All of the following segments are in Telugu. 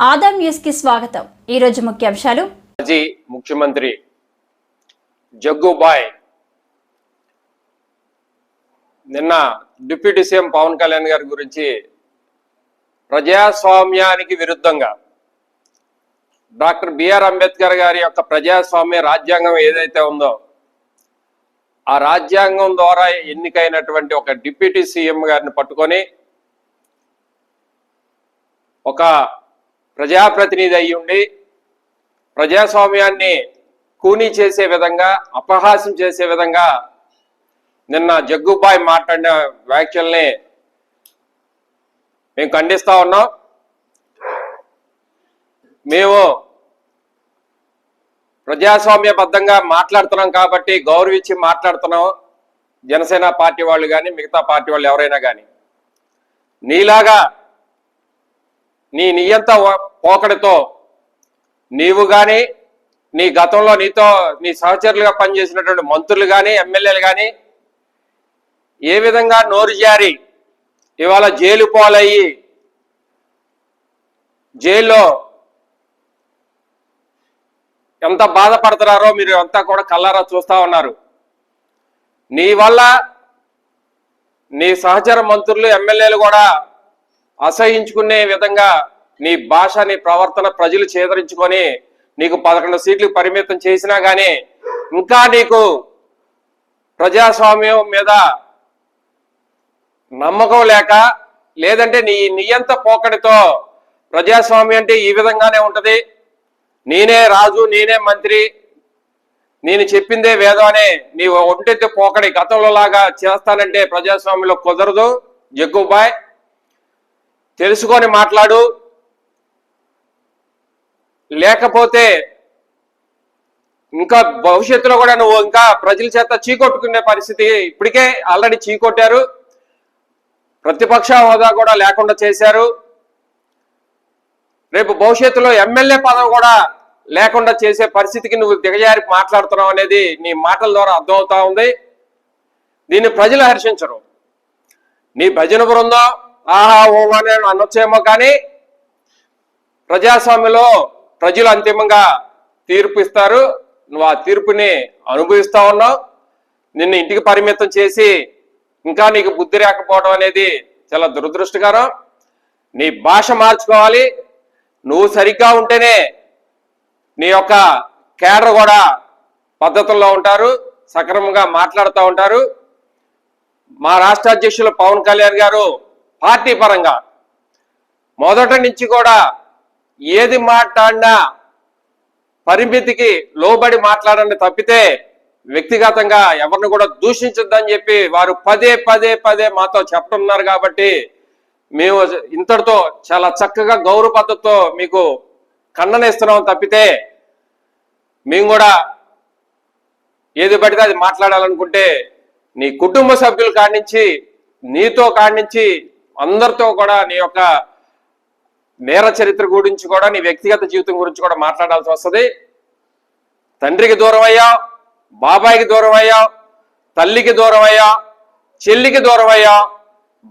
ఆదాం న్యూస్కి స్వాగతం. ఈ రోజు ముఖ్యాంశాలు మాజీ ముఖ్యమంత్రి జగ్గుబాయ్ నిన్న డిప్యూటీ సీఎం పవన్ కళ్యాణ్ గారి గురించి ప్రజాస్వామ్యానికి విరుద్ధంగా డాక్టర్ బిఆర్ అంబేద్కర్ గారి యొక్క ప్రజాస్వామ్య రాజ్యాంగం ఏదైతే ఉందో ఆ రాజ్యాంగం ద్వారా ఎన్నికైనటువంటి ఒక డిప్యూటీ సీఎం గారిని పట్టుకొని ఒక ప్రజాప్రతినిధి అయి ఉండి ప్రజాస్వామ్యాన్ని కూనీ చేసే విధంగా అపహాస్యం చేసే విధంగా నిన్న జగ్గుబాయ్ మాట్లాడిన వ్యాఖ్యల్ని మేము ఖండిస్తా ఉన్నాం. మేము ప్రజాస్వామ్యబద్ధంగా మాట్లాడుతున్నాం కాబట్టి గౌరవించి మాట్లాడుతున్నాం. జనసేన పార్టీ వాళ్ళు కానీ మిగతా పార్టీ వాళ్ళు ఎవరైనా కానీ నీలాగా నీ నియంత పోకడితో నీవు కానీ నీ గతంలో నీతో నీ సహచరులుగా పనిచేసినటువంటి మంత్రులు కానీ ఎమ్మెల్యేలు కానీ ఏ విధంగా నోరు జారి ఇవాళ జైలు పాలయ్యి జైల్లో ఎంత బాధపడుతున్నారో మీరు అంతా కూడా కల్లారా చూస్తా ఉన్నారు. నీ వల్ల నీ సహచర మంత్రులు ఎమ్మెల్యేలు కూడా అసహించుకునే విధంగా నీ భాష నీ ప్రవర్తన ప్రజలు చేదరించుకొని నీకు పదకొండు సీట్లు పరిమితం చేసినా గానీ ఇంకా నీకు ప్రజాస్వామ్యం మీద నమ్మకం లేక లేదంటే నీ నియంత పోకడితో ప్రజాస్వామ్యం అంటే ఈ విధంగానే ఉంటది. నేనే రాజు నేనే మంత్రి నేను చెప్పిందే వేదం అనే నీ ఒంటెత్తి పోకడి గతంలో లాగా చేస్తానంటే ప్రజాస్వామ్యంలో కుదరదు. జగ్గుబాయ్. తెలుసుకొని మాట్లాడు. లేకపోతే ఇంకా భవిష్యత్తులో కూడా నువ్వు ఇంకా ప్రజల చేత చీకొట్టుకునే పరిస్థితి ఇప్పటికే ఆల్రెడీ చీకొట్టారు. ప్రతిపక్ష హోదా కూడా లేకుండా చేశారు. రేపు భవిష్యత్తులో ఎమ్మెల్యే పదవి కూడా లేకుండా చేసే పరిస్థితికి నువ్వు దిగజారి మాట్లాడుతున్నావు అనేది నీ మాటల ద్వారా అర్థమవుతా ఉంది. దీన్ని ప్రజలు హర్షించరు. నీ భజన బృందం ఆహా ఓం అని అనొచ్చేమో కానీ ప్రజాస్వామ్యంలో ప్రజలు అంతిమంగా తీర్పు ఇస్తారు. నువ్వు ఆ తీర్పుని అనుభవిస్తా ఉన్నావు. నిన్ను ఇంటికి పరిమితం చేసి ఇంకా నీకు బుద్ధి రాకపోవడం అనేది చాలా దురదృష్టకరం. నీ భాష మార్చుకోవాలి. నువ్వు సరిగ్గా ఉంటేనే నీ యొక్క కేడర్ కూడా పద్ధతుల్లో ఉంటారు. సక్రమంగా మాట్లాడుతూ ఉంటారు. మా రాష్ట్ర అధ్యక్షులు పవన్ కళ్యాణ్ గారు పార్టీ పరంగా మొదటి నుంచి కూడా ఏది మాట్లాడినా పరిమితికి లోబడి మాట్లాడండి తప్పితే వ్యక్తిగతంగా ఎవరిని కూడా దూషించొద్దని చెప్పి వారు పదే పదే పదే మాతో చెప్తున్నారు కాబట్టి మేము ఇంతటితో చాలా చక్కగా గౌరవ పద్ధతితో మీకు ఖండనిస్తున్నాం తప్పితే మేము కూడా ఏది పడితే అది మాట్లాడాలనుకుంటే నీ కుటుంబ సభ్యులు కాడించి నీతో కాడించి అందరితో కూడా నీ యొక్క నేర చరిత్ర గురించి కూడా నీ వ్యక్తిగత జీవితం గురించి కూడా మాట్లాడాల్సి వస్తుంది. తండ్రికి దూరం అయ్యా బాబాయికి దూరం అయ్యా తల్లికి దూరం అయ్యా చెల్లికి దూరం అయ్యా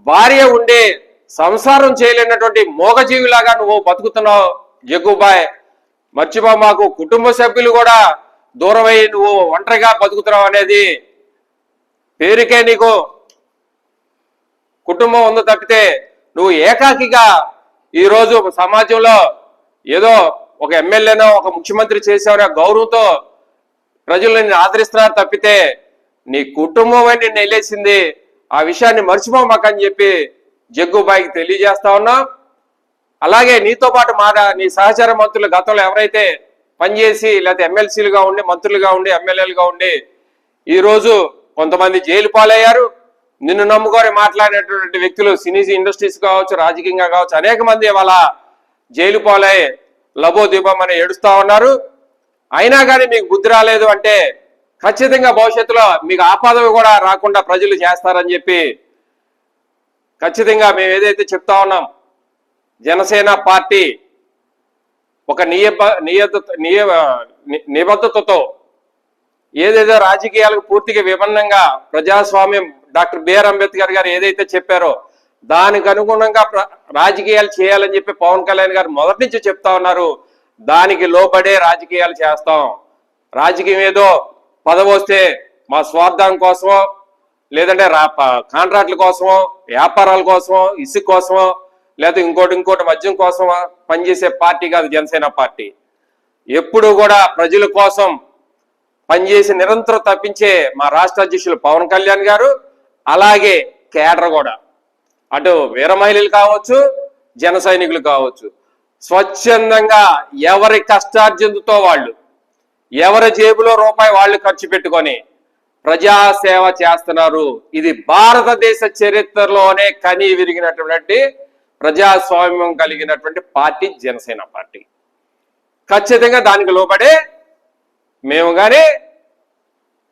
భార్య ఉండే సంసారం చేయలేనటువంటి మోగజీవిలాగా నువ్వు బతుకుతున్నావు జగ్గుబాయ్. మర్చిపో మాకు కుటుంబ సభ్యులు కూడా దూరమై నువ్వు ఒంటరిగా బతుకుతున్నావు అనేది పేరుకే నీకు కుటుంబం ఉందో తప్పితే నువ్వు ఏకాకిగా ఈరోజు సమాజంలో ఏదో ఒక ఎమ్మెల్యేనో ఒక ముఖ్యమంత్రి చేసావనే గౌరవంతో ప్రజలు నిన్ను ఆదరిస్తున్నారు తప్పితే నీ కుటుంబం అని నిన్ను వెళ్ళేసింది ఆ విషయాన్ని మర్చిపోమాకని చెప్పి జగ్గుబాయికి తెలియజేస్తా ఉన్నా. అలాగే నీతో పాటు మాట నీ సహచర మంత్రులు గతంలో ఎవరైతే పనిచేసి లేకపోతే ఎమ్మెల్సీలుగా ఉండి మంత్రులుగా ఉండి ఎమ్మెల్యేలుగా ఉండి ఈరోజు కొంతమంది జైలు పాలయ్యారు. నిన్ను నమ్ముకొని మాట్లాడినటువంటి వ్యక్తులు సినీ ఇండస్ట్రీస్ కావచ్చు రాజకీయంగా కావచ్చు అనేక మంది ఇవాళ జైలు పాలై లబో దీపం అని ఏడుస్తా ఉన్నారు. అయినా కానీ మీకు బుద్ధి రాలేదు అంటే ఖచ్చితంగా భవిష్యత్తులో మీకు ఆపాదవి కూడా రాకుండా ప్రజలు చేస్తారని చెప్పి ఖచ్చితంగా మేము ఏదైతే చెప్తా ఉన్నాం జనసేన పార్టీ ఒక నియబ నియత నియ ని- నిబద్ధతతో ఏదేదో రాజకీయాలకు పూర్తిగా విభిన్నంగా ప్రజాస్వామ్యం డాక్టర్ బిఆర్ అంబేద్కర్ గారు ఏదైతే చెప్పారో దానికి అనుగుణంగా రాజకీయాలు చేయాలని చెప్పి పవన్ కళ్యాణ్ గారు మొదటి నుంచి చెప్తా ఉన్నారు. దానికి లోబడే రాజకీయాలు చేస్తాం. రాజకీయం ఏదో పదవొస్తే మా స్వార్థం కోసమో లేదంటే రా కాంట్రాక్టుల కోసమో వ్యాపారాల కోసమో ఇసుక కోసమో లేదా ఇంకోటి ఇంకోటి మద్యం కోసమో పనిచేసే పార్టీ కాదు జనసేన పార్టీ. ఎప్పుడు కూడా ప్రజల కోసం పనిచేసి నిరంతరం తప్పించే మా రాష్ట్ర అధ్యక్షులు పవన్ కళ్యాణ్ గారు అలాగే కేడర్ కూడా. అటు వీర మహిళలు కావచ్చు జన సైనికులు కావచ్చు. స్వచ్ఛందంగా ఎవరి కష్టార్జనతో వాళ్ళు ఎవరి జేబులో రూపాయి వాళ్ళు ఖర్చు పెట్టుకొని ప్రజాసేవ చేస్తున్నారు. ఇది భారతదేశ చరిత్రలోనే కని విరిగినటువంటి ప్రజాస్వామ్యం కలిగినటువంటి పార్టీ జనసేన పార్టీ. ఖచ్చితంగా దానికి లోబడే మేము కానీ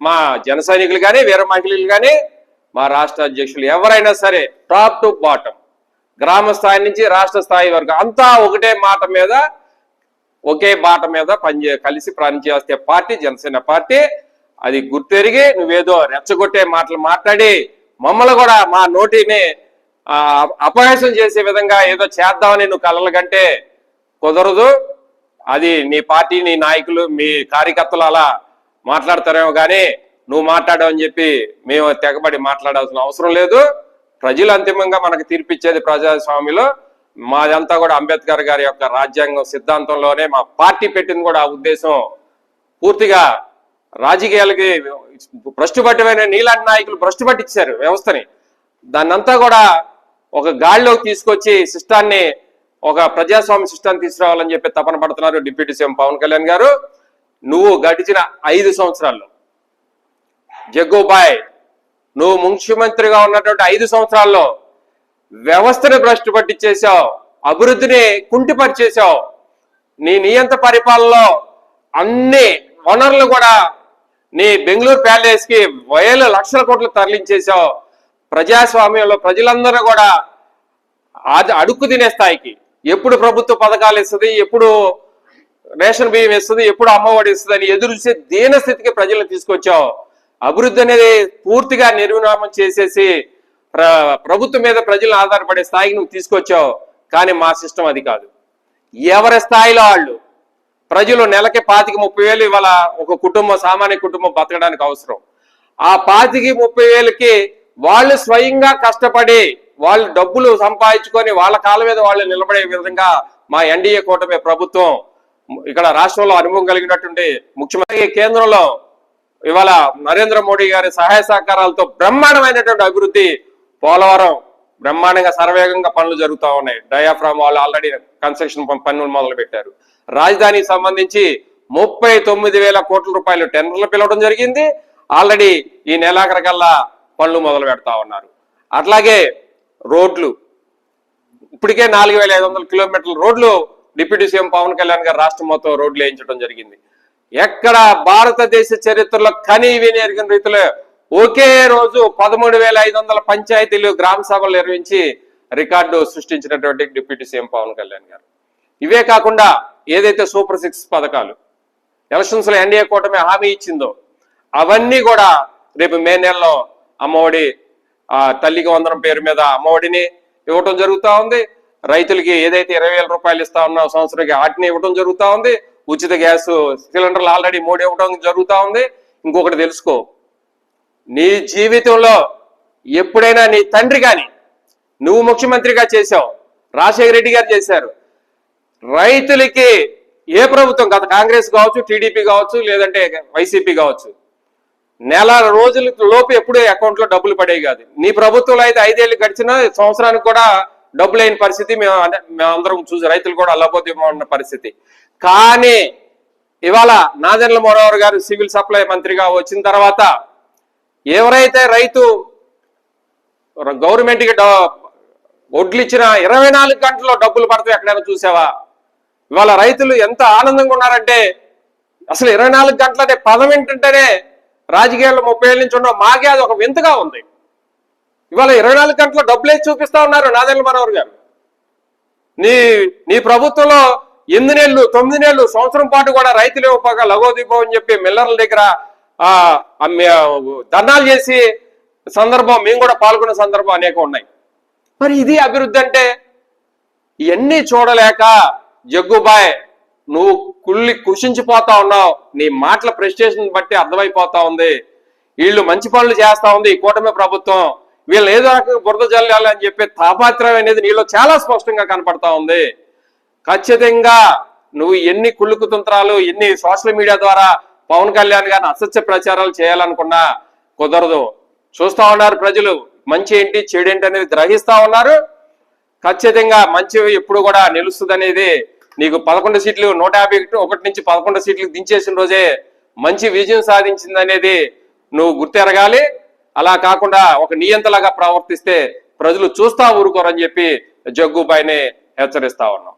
మా జన సైనికులు కానీ వీర మహిళలు కానీ మా రాష్ట్ర అధ్యక్షులు ఎవరైనా సరే టాప్ టు బాటం. గ్రామ స్థాయి నుంచి రాష్ట్ర స్థాయి వరకు అంతా ఒకటే మాట మీద ఒకే బాట మీద పనిచే కలిసి పనిచేస్తే పార్టీ జనసేన పార్టీ అది గుర్తెరిగి నువ్వేదో రెచ్చగొట్టే మాటలు మాట్లాడి మమ్మల్ని కూడా మా నోటిని అపహాసం చేసే విధంగా ఏదో చేద్దామని నువ్వు కలలు కంటే కుదరదు. అది నీ పార్టీ నీ నాయకులు మీ కార్యకర్తలు అలా మాట్లాడతారేమో కానీ నువ్వు మాట్లాడావని చెప్పి మేము తెగబడి మాట్లాడాల్సిన అవసరం లేదు. ప్రజలు అంతిమంగా మనకు తీర్పిచ్చేది ప్రజాస్వామ్యంలో. మాదంతా కూడా అంబేద్కర్ గారి యొక్క రాజ్యాంగం సిద్ధాంతంలోనే మా పార్టీ పెట్టింది కూడా ఆ ఉద్దేశం. పూర్తిగా రాజకీయాలకి భ్రష్టు నీలాంటి నాయకులు భ్రష్టుపట్టించారు వ్యవస్థని. దాన్నంతా కూడా ఒక గాడిలోకి తీసుకొచ్చి సిస్టాన్ని ఒక ప్రజాస్వామ్య సిస్టాన్ని తీసుకురావాలని చెప్పి తపన పడుతున్నారు డిప్యూటీ సీఎం పవన్ కళ్యాణ్ గారు. నువ్వు గడిచిన ఐదు సంవత్సరాల్లో జగ్గుబాయ్ నువ్వు ముఖ్యమంత్రిగా ఉన్నటువంటి ఐదు సంవత్సరాల్లో వ్యవస్థను భ్రష్టు పట్టించేశావు అభివృద్ధిని కుంటిపరిచేశావు. నీ నియంత పరిపాలనలో అన్ని వనరులు కూడా నీ బెంగళూరు ప్యాలెస్కి వేల లక్షల కోట్లు తరలించేశావు. ప్రజాస్వామ్యంలో ప్రజలందరూ కూడా అది అడుక్కు తినే స్థాయికి. ఎప్పుడు ప్రభుత్వ పథకాలు ఇస్తుంది ఎప్పుడు రేషన్ బియ్యం ఇస్తుంది ఎప్పుడు అమ్మఒడి ఇస్తుంది అని ఎదురు చూసే దీన స్థితికి ప్రజలను తీసుకొచ్చావు. అభివృద్ధి అనేది పూర్తిగా నిర్వినామం చేసేసి ప్ర- ప్రభుత్వం మీద ప్రజలను ఆధారపడే స్థాయికి నువ్వు తీసుకొచ్చావు. కానీ మా సిస్టమ్ అది కాదు. ఎవరి స్థాయిలో వాళ్ళు? ప్రజలు నెలకి పాతిక ముప్పై వేలు ఇవాళ ఒక కుటుంబం సామాన్య కుటుంబం బతకడానికి అవసరం. ఆ పాతికి ముప్పై వేలకి వాళ్ళు స్వయంగా కష్టపడి వాళ్ళు డబ్బులు సంపాదించుకొని వాళ్ళ కాళ్ళ మీద వాళ్ళు నిలబడే విధంగా మా ఎన్డీఏ కూటమి ప్రభుత్వం ఇక్కడ రాష్ట్రంలో అనుభవం కలిగినటువంటి ముఖ్యమంత్రి కేంద్రంలో ఇవాళ నరేంద్ర మోడీ గారి సహాయ సహకారాలతో బ్రహ్మాండమైనటువంటి అభివృద్ధి పోలవరం బ్రహ్మాండంగా సర్వేగంగా పనులు జరుగుతూ ఉన్నాయి. డయాఫ్రామ్ వాళ్ళు ఆల్రెడీ కన్స్ట్రక్షన్ పనులు మొదలు పెట్టారు రాజధానికి సంబంధించి ముప్పై తొమ్మిది వేల కోట్ల రూపాయలు టెండర్లు పిలవడం జరిగింది. ఆల్రెడీ ఈ నెలాఖరికల్లా పనులు మొదలు పెడతా ఉన్నారు. అట్లాగే రోడ్లు. ఇప్పటికే నాలుగు వేల ఐదు వందల కిలోమీటర్ల రోడ్లు డిప్యూటీ సీఎం పవన్ కళ్యాణ్ గారు రాష్ట్రం మొత్తం రోడ్లు వేయించడం జరిగింది. ఎక్కడ భారతదేశ చరిత్రలో కనీ విని ఎరిగిన రీతిలో ఒకే రోజు పదమూడు వేల ఐదు వందల పంచాయతీలు గ్రామ సభలు నిర్వహించి రికార్డు సృష్టించినటువంటి డిప్యూటీ సీఎం పవన్ కళ్యాణ్ గారు. ఇవే కాకుండా ఏదైతే సూపర్ సిక్స్ పథకాలు ఎలక్షన్స్లో ఎన్డీఏ కూటమి హామీ ఇచ్చిందో అవన్నీ కూడా రేపు మే నెలలో అమ్మఒడి ఆ తల్లికి వందనం పేరు మీద అమ్మఒడిని ఇవ్వటం జరుగుతా ఉంది. రైతులకి ఏదైతే ఇరవై వేల రూపాయలు ఇస్తా ఉన్నా సంవత్సరానికి వాటిని ఇవ్వటం జరుగుతా ఉంది. ఉచిత గ్యాస్ సిలిండర్లు ఆల్రెడీ మూడు ఇవ్వడం జరుగుతూ ఉంది. ఇంకొకటి తెలుసుకో నీ జీవితంలో ఎప్పుడైనా నీ తండ్రి కానీ నువ్వు ముఖ్యమంత్రిగా చేశావు రాజశేఖర రెడ్డి గారు చేశారు రైతులకి ఏ ప్రభుత్వం గత కాంగ్రెస్ కావచ్చు టీడీపీ కావచ్చు లేదంటే వైసీపీ కావచ్చు నెల రోజుల లోపు ఎప్పుడూ అకౌంట్లో డబ్బులు పడేవి కాదు. నీ ప్రభుత్వంలో అయితే ఐదేళ్ళు గడిచిన సంవత్సరానికి కూడా డబ్బులు అయిన పరిస్థితి మేము మేము అందరం చూసి రైతులు కూడా అల్లబోతేమో ఉన్న పరిస్థితి. కానీ ఇవాళ నాదెండ్ల మనోహర్ గారు సివిల్ సప్లై మంత్రిగా వచ్చిన తర్వాత ఎవరైతే రైతు గవర్నమెంట్కి డ- వడ్లు ఇచ్చిన ఇరవై నాలుగు గంటల్లో డబ్బులు పడతాయి ఎక్కడైనా చూసావా? ఇవాళ రైతులు ఎంత ఆనందంగా ఉన్నారంటే అసలు ఇరవై నాలుగు గంటల అనే పదం ఏంటంటేనే రాజకీయాల్లో ముప్పై ఏళ్ళ నుంచి ఉండవు మాకే అది ఒక వింతగా ఉంది. ఇవాళ ఇరవై నాలుగు గంటల డబ్బులు చూపిస్తా ఉన్నారు నాదెండ్ల మనోహర్ గారు. నీ నీ ప్రభుత్వంలో ఎనిమిది నెలలు తొమ్మిది నెలలు సంవత్సరం పాటు కూడా రైతులు ఇవ్వక లగోదీపం అని చెప్పి మిల్లర్ల దగ్గర ఆ ధర్నాలు చేసి సందర్భం మేము కూడా పాల్గొన్న సందర్భం అనేక ఉన్నాయి. మరి ఇది అభివృద్ధి అంటే ఇవన్నీ చూడలేక జగ్గుబాయ్ నువ్వు కుళ్ళి కుషించిపోతా ఉన్నావు నీ మాటల ప్రెస్టేషన్ బట్టి అర్థమైపోతా ఉంది. వీళ్ళు మంచి పనులు చేస్తా ఉంది ఈ కూటమి ప్రభుత్వం. వీళ్ళు ఏదో రకంగా బురద జల్లాలి అని చెప్పే తాపాత్రం అనేది నీలో చాలా స్పష్టంగా కనపడతా ఉంది. ఖచ్చితంగా నువ్వు ఎన్ని కుళ్ళు తంత్రాలు ఎన్ని సోషల్ మీడియా ద్వారా పవన్ కళ్యాణ్ గారిని అసత్య ప్రచారాలు చేయాలనుకున్నా కుదరదు. చూస్తా ఉన్నారు ప్రజలు మంచి ఏంటి చెడు ఏంటి అనేది గ్రహిస్తా ఉన్నారు. ఖచ్చితంగా మంచి ఎప్పుడు కూడా నిలుస్తుంది అనేది నీకు పదకొండు సీట్లు నూట యాభై ఒకటి నుంచి పదకొండు సీట్లు దించేసిన రోజే మంచి విజయం సాధించింది అనేది నువ్వు గుర్తెరగాలి. అలా కాకుండా ఒక నియంతలాగా ప్రవర్తిస్తే ప్రజలు చూస్తా ఊరుకోరని చెప్పి జగ్గుబాయిని హెచ్చరిస్తా ఉన్నాం.